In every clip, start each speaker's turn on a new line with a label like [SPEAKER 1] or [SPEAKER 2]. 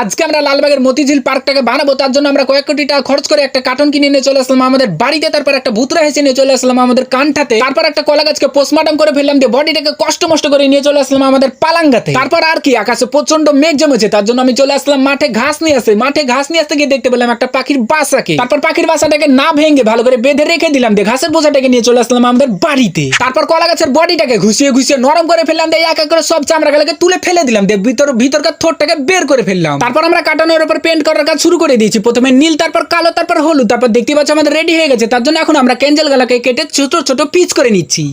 [SPEAKER 1] আজকে আমরা লালবাগের মতিঝিল পার্কটাকে বানাবো, তার জন্য আমরা কয়েক কোটি টাকা খরচ করে একটা কার্টন কিনে নিয়ে চলে আসলাম আমাদের বাড়িতে, তারপর একটা ভূতরা হেসে নিয়ে চলে আসলাম আমাদের কানঠাতে তারপর একটা কলা গাছকে পোস্টমর্টম করে ফেললাম, দিয়ে বডিটাকে কষ্ট মষ্ট করে নিয়ে চলে আসলাম আমাদের পালাঙ্গাতে। তারপর আর কি, আকাশে প্রচণ্ড মেঘ জমেছে, তার জন্য আমি চলে আসলাম মাঠে ঘাস নিয়ে আসতে, মাঠে ঘাস নিয়ে আসতে গিয়ে দেখতে পেলাম একটা পাখির বাসাকে। তারপর পাখির বাসাটাকে না ভেঙে ভালো করে বেঁধে রেখে দিলাম, দিয়ে ঘাসের বোঝাটাকে নিয়ে চলে আসলাম আমাদের বাড়িতে। তারপর কলা গাছের বডিটাকে ঘুষিয়ে ঘুষিয়ে নরম করে ফেললাম, দিয়ে এক এক করে সব চামড়া চামড়াগুলোকে তুলে ফেলে দিলাম, দিয়ে ভিতর ভিতরকার থোরটাকে বের করে ফেললাম। তারপর আমরা কাটানোর উপর পেন্ট করার কাজ শুরু করে দিয়েছি। প্রথমে নীল, তারপর কালো, তারপর হলুদ। তারপর দেখতে পাচ্ছি আমাদের রেডি হয়ে গেছে। তার জন্য এখন আমরা ক্যান্ডেল গালাকে কেটে ছোট ছোট পিচ করে নিচ্ছি।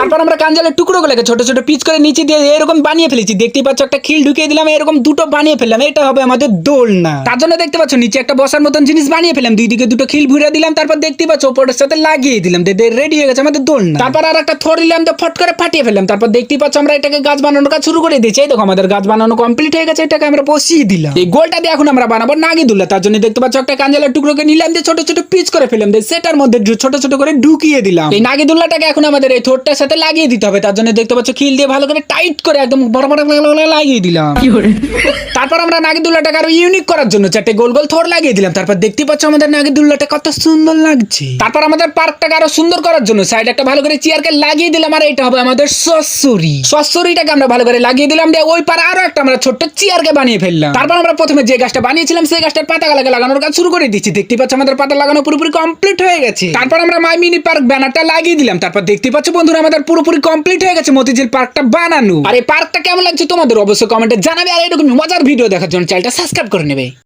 [SPEAKER 1] তারপর আমরা কাঞ্জালের টুকরোগুলোকে ছোট ছোট পিচ করে নিচে দিয়ে এরকম বানিয়ে ফেলেছি। দেখতে পাচ্ছ একটা খিল ঢুকিয়ে দিলাম, এরকম দুটো বানিয়ে ফেললাম, এটা হবে আমাদের দোলনা। তার জন্য দেখতে পাচ্ছ, নিচে একটা বসার মতন জিনিস বানিয়ে ফেললাম দুই দিকে দুটো খিল ভুড়ে দিলাম, তারপর দেখতে পাচ্ছ ওপরের সাথে লাগিয়ে দিলাম রেডি হয়ে গেছে আমাদের দোলনা। তারপর আর একটা থর দিলাম তো ফট করে ফাটিয়ে ফেললাম, তারপর দেখতেই পাচ্ছ আমরা এটাকে গাছ বানানোর কাজ শুরু করে দিয়েছি। এই দেখো, আমাদের গাছ বানানো কমপ্লিট হয়ে গেছে, এটাকে আমরা বসিয়ে দিলাম। এই গোলটা দিয়ে এখন আমরা বানাবো নাগি দুল্লা তার জন্য দেখতে পাচ্ছ একটা কাঞ্জালের টুকরোকে নিলাম, দিয়ে ছোট ছোট পিচ করে ফেললাম, দিয়ে সেটার মধ্যে ছোট ছোট করে ঢুকিয়ে দিলাম। এই নাগি দুল্লাটাকে এখন আমাদের এই থোরটার সাথে লাগিয়ে দিতে হবে তার জন্য দেখতে পাচ্ছ খিল দিয়ে ভালো করে টাইট করে একদম বড় বড় লাগিয়ে দিলাম। তারপর আমরা নাগিদুল্লাটাকে আরও ইউনিক করার জন্য চারটে গোল গোল থর লাগিয়ে দিলাম। তারপর দেখতে পাচ্ছ আমাদের নাগিদুল্লাটা কত সুন্দর লাগছে। তারপর আমাদের পার্কটাকে আরও সুন্দর করার জন্য সাইডে একটা ভালো করে চেয়ারকে লাগিয়ে দিলাম আর এটা হবে আমাদের সসুরি। সসুরিটাকে আমরা ভালো করে লাগিয়ে দিলাম দিয়ে ওই পারে আরও একটা আমরা ছোট্ট চেয়ারকে বানিয়ে ফেললাম। তারপর আমরা প্রথমে যে গাছটা বানিয়েছিলাম সেই গাছটার পাতা গালাকে লাগানোর কাজ শুরু করে দিচ্ছি। দেখতে পাচ্ছ আমাদের পাতা লাগানো পুরোপুরি কমপ্লিট হয়ে গেছে। তারপর আমরা মাই মিনি পার্ক ব্যানারটা লাগিয়ে দিলাম। তারপর দেখতে পাচ্ছ বন্ধুরা আমাদের পুরোপুরি কমপ্লিট হয়ে গেছে মতিঝিল পার্কটা বানানো। আর এই পার্কটা কেমন লাগছে তোমাদের অবশ্যই কমেন্টে জানাবে, আর এরকম মজার ভিডিও দেখার জন্য চ্যানেলটা সাবস্ক্রাইব করে নেবে।